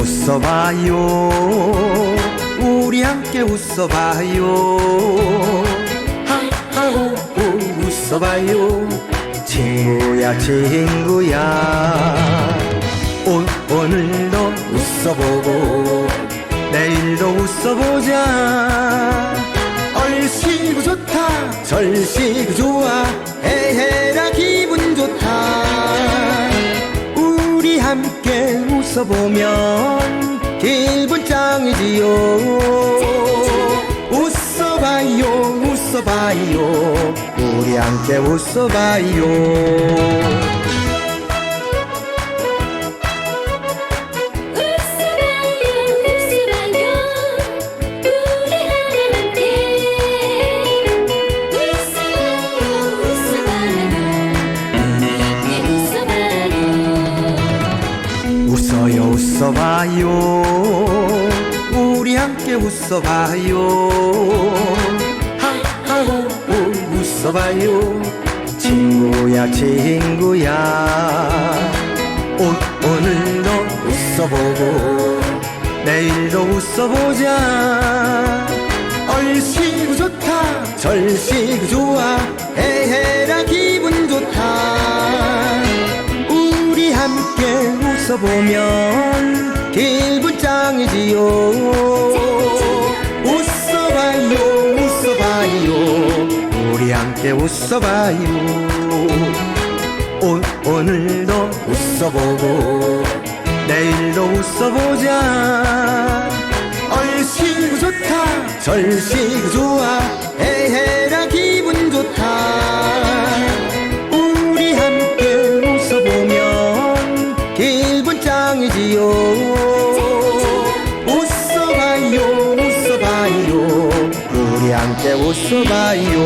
웃어봐요. 우리 함께 웃어봐요. 하하호 웃어봐요. 친구야 친구야. 오, 오늘도 웃어보고 내일도 웃어보자. 얼씨구 좋다 절씨구 좋아. 해해라 기분 함께 웃어보면 기분 짱이지요. 웃어봐요 웃어봐요. 우리 함께 웃어봐요 웃어봐요 우리 함께 웃어봐요. 하하호 웃어봐요. 친구야 친구야. 오, 오늘도 웃어보고 내일도 웃어보자. 얼씨구 좋다 절씨구 좋아. 해해라 기분 좋다. 우리 함께 웃어보면 기분 짱이지요. 웃어봐요 웃어봐요. 우리 함께 웃어봐요. 오, 오늘도 웃어보고 내일도 웃어보자. 얼씨구 좋다 절씨구 좋아. 해해라 기분 좋다. 우리 함께 웃어보면 기분 짱이지요 함께 웃어봐요.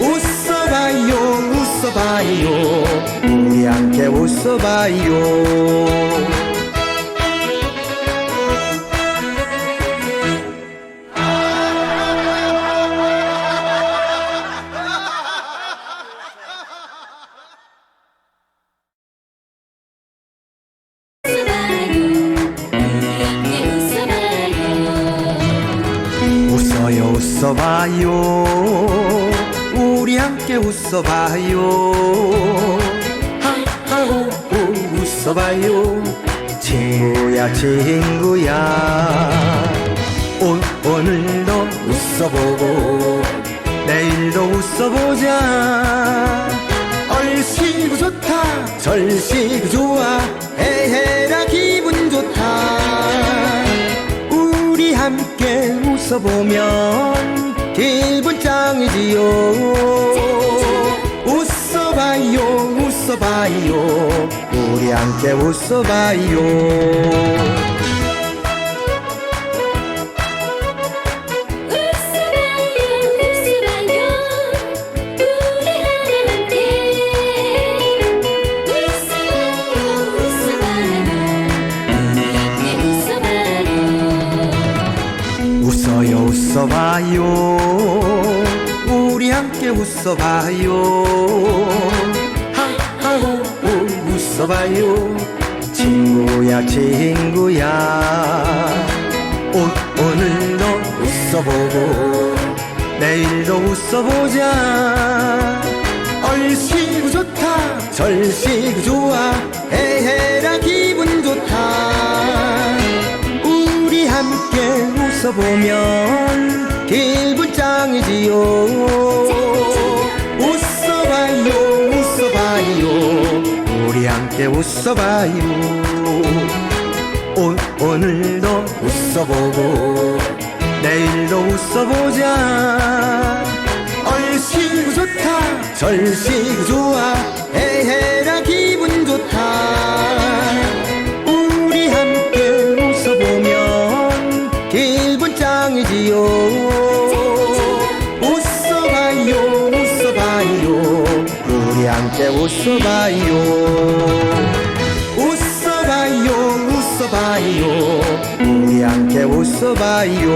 웃어봐요 웃어봐요. 우리 함께 웃어봐요 웃어요 웃어봐요 우리 함께 웃어봐요. 하하호 웃어봐요. 친구야 친구야 오, 오늘도 웃어보고 내일도 웃어보자. 얼씨구 좋다 절씨구 좋아. 해해 함께 웃어보면 기분 짱이지요. 웃어봐요 웃어봐요. 우리 함께 웃어봐요 웃어봐요. 우리 함께 웃어봐요. 하하호 웃어봐요. 친구야 친구야. 오, 오늘도 웃어보고 내일도 웃어보자. 얼씨구 좋다 절씨구 좋아. 해해라 기분 좋다. 우리 함께 웃어보면 짱이지요. 웃어봐요 웃어봐요. 우리 함께 웃어봐요. 오, 오늘도 웃어보고 내일도 웃어보자. 얼씨구 좋다 절씨구 좋아 함께 웃어봐요. 웃어봐요 웃어봐요. 우리 함께 웃어봐요